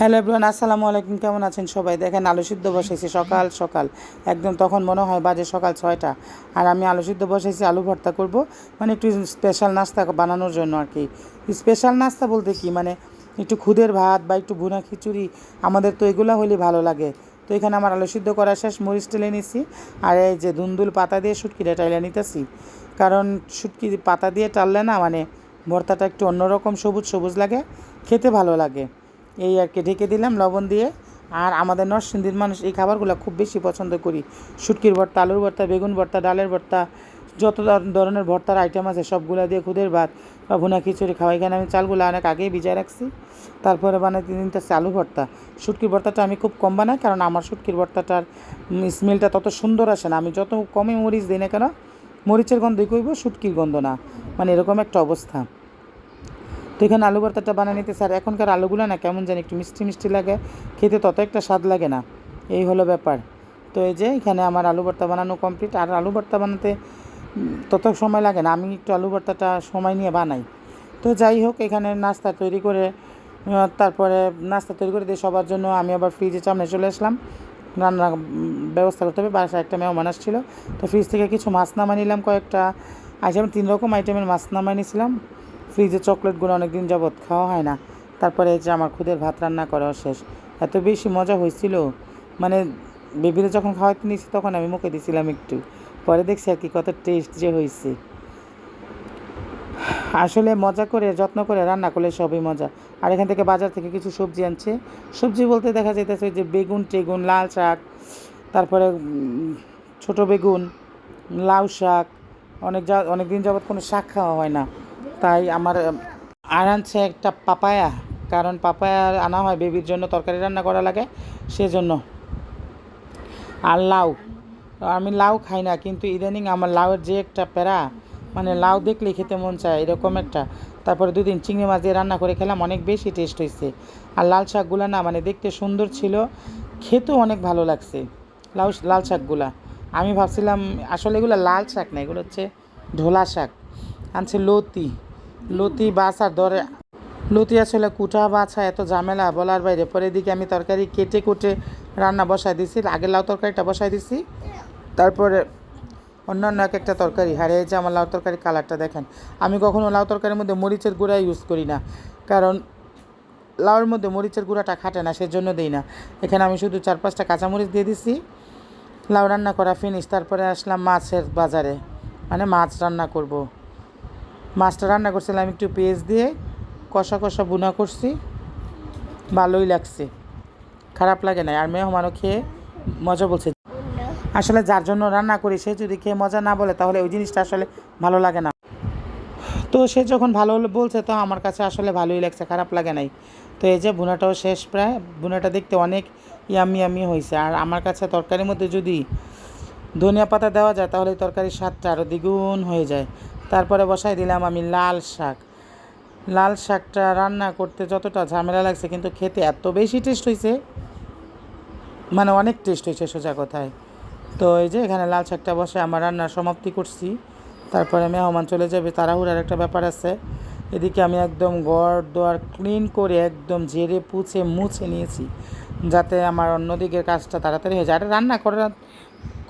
Hello everyone, আসসালামু আলাইকুম। কেমন আছেন সবাই? দেখেন আলু সিদ্ধ বসেছি সকাল সকাল। একদম তখন মনে হয় বাজে সকাল ছয়টা। আর আমি আলু সিদ্ধ বসেছি আলু ভর্তা করব। মানে একটু স্পেশাল নাস্তা বানানোর জন্য আর কি। স্পেশাল নাস্তা বলতে কি? মানে একটু খুদের ভাত বা একটু ভুনা খিচুড়ি, আমাদের তো এগুলো হলে ভালো লাগে। তো এখানে আমার আলু সিদ্ধ করা শেষ, মরিচ টেলে নিছি। আর এই যে দুন্দুল পাতা দিয়ে শুটকিটা টাইলে নিতেছি। কারণ শুটকি পাতা দিয়ে টাললে না মানে ভর্তাটা একটু অন্যরকম সবুজ সবুজ লাগে, খেতে ভালো লাগে। এই আর কি, ঢেকে দিলাম লবণ দিয়ে। আর আমাদের নরসিংদীর মানুষ এই খাবারগুলো খুব বেশি পছন্দ করি। শুটকির ভর্তা, আলুর ভর্তা, বেগুন ভর্তা, ডালের ভর্তা, যত ধরনের ভর্তার আইটেম আছে সবগুলো দিয়ে খুদের ভাত বা ভুনা খিচুড়ি খাওয়া। এখানে আমি চালগুলো অনেক আগেই ভিজায় রাখছি। তারপরে বানাতে নিতেছি আলু ভর্তা। শুটকির ভর্তাটা আমি খুব কম বানাই কারণ আমার শুটকির ভর্তাটার স্মেলটা তত সুন্দর আসে না। আমি যত কমে মরিচ দিই না কেন, মরিচের গন্ধই কইব শুটকির গন্ধ না। মানে এরকম একটা অবস্থা। তো এখানে আলু ভর্তাটা বানিয়ে নিতে স্যার, এখনকার আলুগুলো না কেমন জানি একটু মিষ্টি মিষ্টি লাগে, খেতে তত একটা স্বাদ লাগে না। এই হলো ব্যাপার। তো এই যে এখানে আমার আলু ভর্তা বানানো কমপ্লিট আর আলু ভর্তা বানাতে তত সময় লাগে না, আমি একটু আলু ভর্তাটা সময় নিয়ে বানাই। তো যাই হোক, এখানে নাস্তা তৈরি করে তারপরে নাস্তা তৈরি করে দিয়ে সবার জন্য আমি আবার ফ্রিজের সামনে চলে আসলাম। রান্না ব্যবস্থা করতে হবে, বাসায় একটা মেহমান আসছিল। তো ফ্রিজ থেকে কিছু মাছ নামাই নিলাম কয়েকটা। আজ আমি তিন রকম আইটেমের মাছ নামাই নিয়েছিলাম ফ্রিজে চকলেটগুলো অনেক দিন যাবৎ খাওয়া হয় না। তারপরে যে আমার খুদের ভাত রান্না করাও শেষ। এত বেশি মজা হয়েছিল। মানে বেবিরে যখন খাওয়াতে নিয়েছি তখন আমি মুখে দিয়েছিলাম একটু। পরে দেখছি আর কি কত টেস্ট যে হয়েছে আসলে মজা করে, যত্ন করে রান্না করলে সবই মজা। আর এখান থেকে বাজার থেকে কিছু সবজি আনছে। সবজি বলতে দেখা যাইতেছে যে বেগুন টেগুন, লাল শাক, তারপরে ছোট বেগুন, লাউ শাক, অনেক যা অনেক দিন যাবৎ কোনো শাক খাওয়া হয় না। তাই আমার আনছে একটা পাপায়া। কারণ পাপায়া আনা হয় বেবির জন্য, তরকারি রান্না করা লাগে, সেজন্য। আর লাউ। আমি লাউ খাই না, কিন্তু ইদানিং আমার লাউয়ের যে একটা প্যারা মানে লাউ দেখলে খেতে মন চায়, এরকম একটা। তারপরে দুদিন চিংড়ি মাছ দিয়ে রান্না করে খেলাম, অনেক বেশি টেস্ট হয়েছে। আর লাল শাকগুলো না মানে দেখতে সুন্দর ছিল, খেতেও অনেক ভালো লাগছে, লাউ, লাল শাকগুলা। আমি ভাবছিলাম, আসলে এগুলো লাল শাক না, এগুলো হচ্ছে ঢোলা শাক। আনছে লতি লতি বাসার দরে লতি আসলে কুটা বাছা, এত ঝামেলা, বলার বাইরে। পরে দিকে আমি তরকারি কেটে কুটে রান্না বসাই দিছি আগে লাউ তরকারিটা বসাই দিছি। তারপরে অন্যান্য এক একটা তরকারি হারিয়ে যে আমার লাউ তরকারি কালারটা দেখেন। আমি কখনো লাউ তরকারির মধ্যে মরিচের গুঁড়া ইউজ করি না, কারণ লাউয়ের মধ্যে মরিচের গুঁড়াটা খাটে না, সেজন্য দিই না। এখানে আমি শুধু চার পাঁচটা কাঁচামরিচ দিয়ে দিছি, লাউ রান্না করা ফিনিশ তারপরে আসলাম মাছের বাজারে মানে মাছ রান্না করব। মাছটা রান্না করছিলাম একটু পেঁয়াজ দিয়ে, কষা কষা বুনা করছি, ভালোই লাগছে। খারাপ লাগে না আর মেহমানও খেয়ে মজা বলছে। আসলে যার জন্য রান্না করি, সে যদি খেয়ে মজা না বলে, তাহলে ওই জিনিসটা আসলে ভালো লাগে না। তো সে যখন ভালো বলছে, তো আমার কাছে আসলে ভালোই লাগছে, খারাপ লাগে নাই। তো এই যে বুনাটাও শেষ প্রায় বুনাটা দেখতে অনেক ইয়ামি ইয়ামি হয়েছে। আর আমার কাছে তরকারির মধ্যে যদি ধনিয়া পাতা দেওয়া যায়, তাহলে তরকারির স্বাদটা আরও দ্বিগুণ হয়ে যায়। তারপরে বসাই দিলাম আমি লাল শাক। লাল শাকটা রান্না করতে যতটা ঝামেলা লাগছে, কিন্তু খেতে এত বেশি টেস্ট হয়েছে মানে অনেক টেস্ট হয়েছে সোজা কথায়। তো এই যে এখানে লাল শাকটা বসে আমার রান্নার সমাপ্তি করছি। তারপরে মেহমান চলে যাবে, তাড়াহুড়ার একটা ব্যাপার আছে। এদিকে আমি একদম ঘর দোয়ার ক্লিন করে একদম ঝেড়ে পুছে মুছে নিয়েছি, যাতে আমার অন্যদিকের কাজটা তাড়াতাড়ি হয়ে যায়। আর রান্না করা,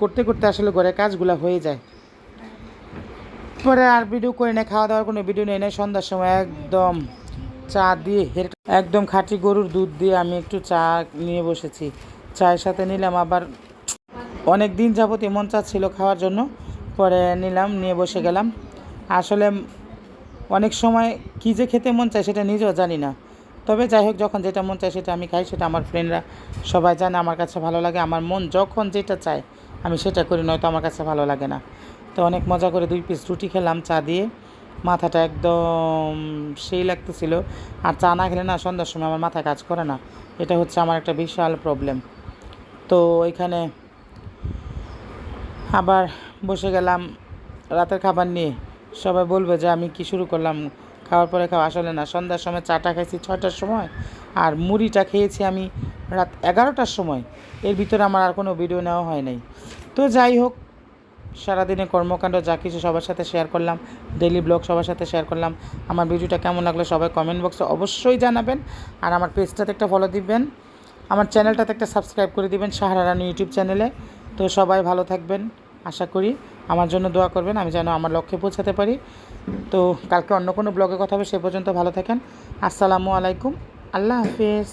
করতে করতে আসলে ঘরের কাজগুলো হয়ে যায়। পরে আর ভিডিও করে নেই, খাওয়া দাওয়ার কোনো ভিডিও নেই নেই। সন্ধ্যার সময় একদম চা দিয়ে হের একদম খাঁটি গরুর দুধ দিয়ে আমি একটু চা নিয়ে বসেছি। চায়ের সাথে নিলাম আবার অনেক দিন যাবত মন চাচ্ছিল খাওয়ার জন্য। পরে নিলাম, নিয়ে বসে গেলাম। আসলে অনেক সময় কী যে খেতে মন চায় সেটা নিজেও জানি না। তবে যাই হোক, যখন যেটা মন চায় সেটা আমি খাই, সেটা আমার ফ্রেন্ডরা সবাই জানে, আমার কাছে ভালো লাগে। আমার মন যখন যেটা চায়, আমি সেটা করি, নয়তো আমার কাছে ভালো লাগে না। তো অনেক মজা করে দুই পিস রুটি খেলাম, চা দিয়ে। মাথাটা একদম সেই লাগতেছিল। আর চা না খেলে না সন্ধ্যার সময় আমার মাথা কাজ করে না। এটা হচ্ছে আমার একটা বিশাল প্রবলেম তো এখানে আবার বসে গেলাম রাতের খাবার নিয়ে। সবাই বলবে যে আমি কি শুরু করলাম? খাওয়ার পরে খাওয়া আসলে না। সন্ধ্যার সময় চাটা খাইছি ছয়টার সময় আর মুড়িটা খেয়েছি আমি রাত এগারোটার সময়। এর ভিতরে আমার আর কোনো ভিডিও নেওয়া হয় নাই। তো যাই হোক সারাদিনের কর্মকাণ্ড, যা কিছু সবার সাথে শেয়ার করলাম ডেইলি ব্লগ সবার সাথে শেয়ার করলাম। আমার ভিডিওটা কেমন লাগল সবাই কমেন্ট বক্সে অবশ্যই জানাবেন। আর আমার পেজটাতে একটা ফলো দিবেন। আমার চ্যানেলটাতে একটা সাবস্ক্রাইব করে দিবেন সাহারা ইউটিউব চ্যানেলে তো সবাই ভালো থাকবেন, আশা করি। আমার জন্য দোয়া করবেন, আমি যেন আমার লক্ষ্যে পৌঁছাতে পারি। তো কালকে অন্য কোনো ব্লগে কথা হবে, সে পর্যন্ত ভালো থাকেন। আসসালামু আলাইকুম। আল্লাহ হাফিজ।